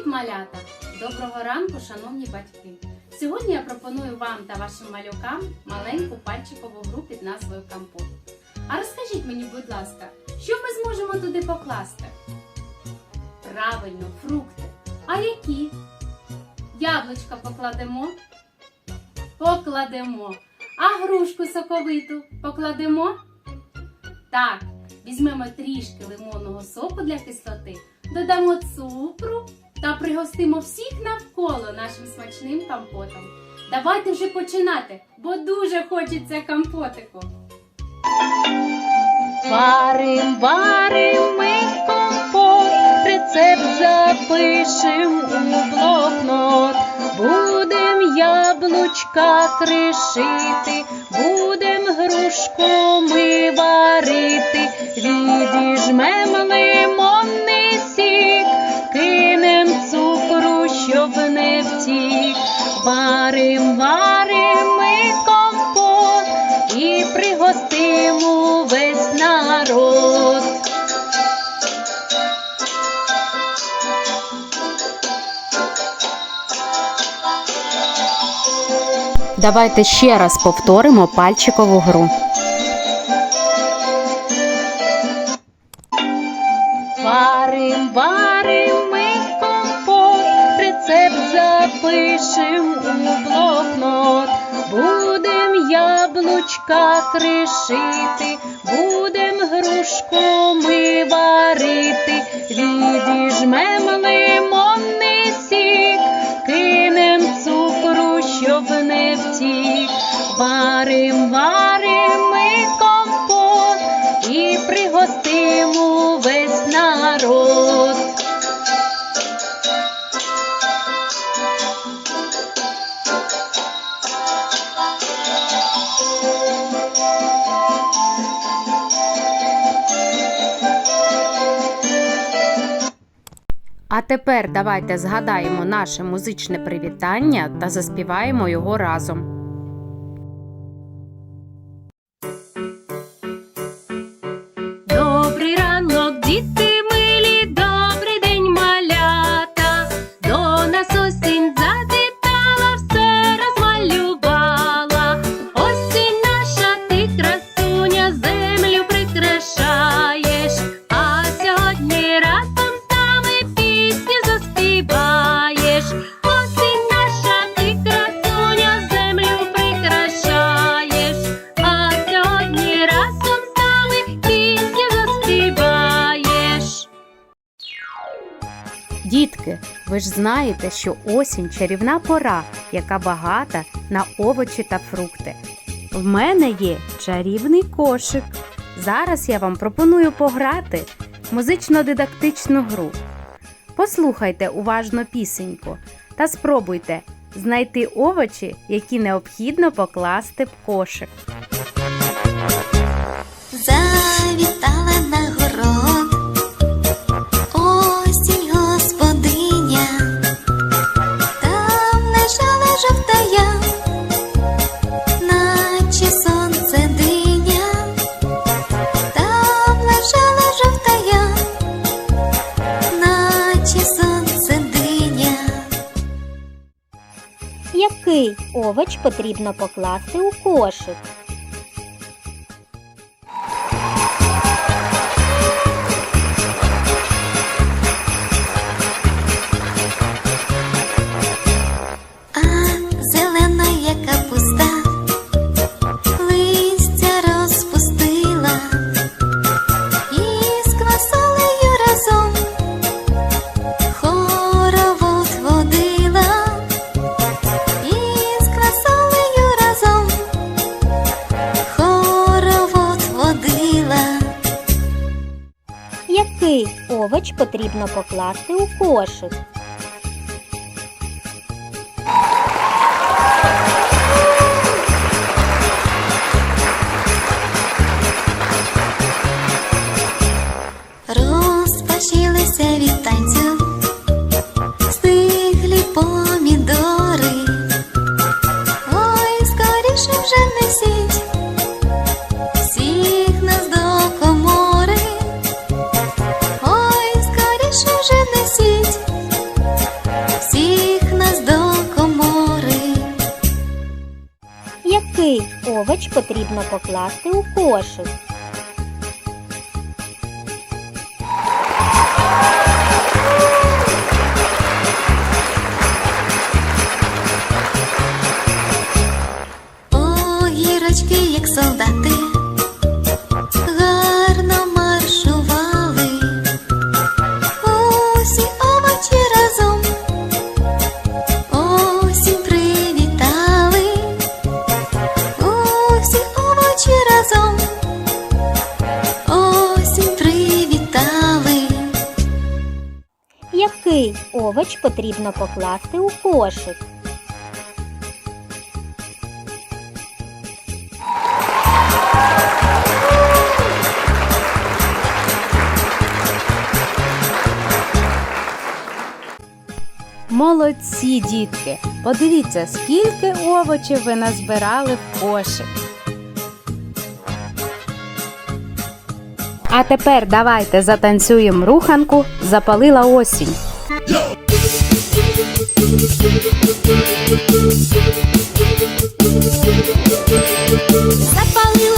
малята! Доброго ранку, шановні батьки! Сьогодні я пропоную вам та вашим малюкам маленьку пальчикову гру під назвою Компот. А розкажіть мені, будь ласка, що ми зможемо туди покласти? Правильно, фрукти. А які? Яблучка покладемо? Покладемо. А грушку соковиту покладемо? Так, візьмемо трішки лимонного соку для кислоти, додамо цукру та пригостимо всіх навколо нашим смачним компотом. Давайте вже починати, бо дуже хочеться компотику. Варим, варим ми компот, рецепт запишем у блокнот. Будем яблучка кришити, будем грушку ми варити, відіжмем лимонний втік. Варим, варим ми компот і пригостимо весь народ. Давайте ще раз повторимо пальчикову гру. Яблучка кришити, будем грушку ми варити, відіжмем лимонний сік, кинем цукру, щоб не втік. Варим, варим А тепер давайте згадаємо наше музичне привітання та заспіваємо його разом. Дітки, ви ж знаєте, що осінь чарівна пора, яка багата на овочі та фрукти. В мене є чарівний кошик. Зараз я вам пропоную пограти музично-дидактичну гру. Послухайте уважно пісеньку та спробуйте знайти овочі, які необхідно покласти в кошик. Жовтая, наче сонце диня, там лежала жовтая, наче сонце диня. Який овоч потрібно покласти у кошик? Який овоч потрібно покласти у кошик? Овоч потрібно покласти у кошик? гірочки як солдати, овоч потрібно покласти у кошик? Молодці, дітки! Подивіться, скільки овочів ви назбирали в кошик. А тепер давайте затанцюємо руханку Запалила осінь. Запалила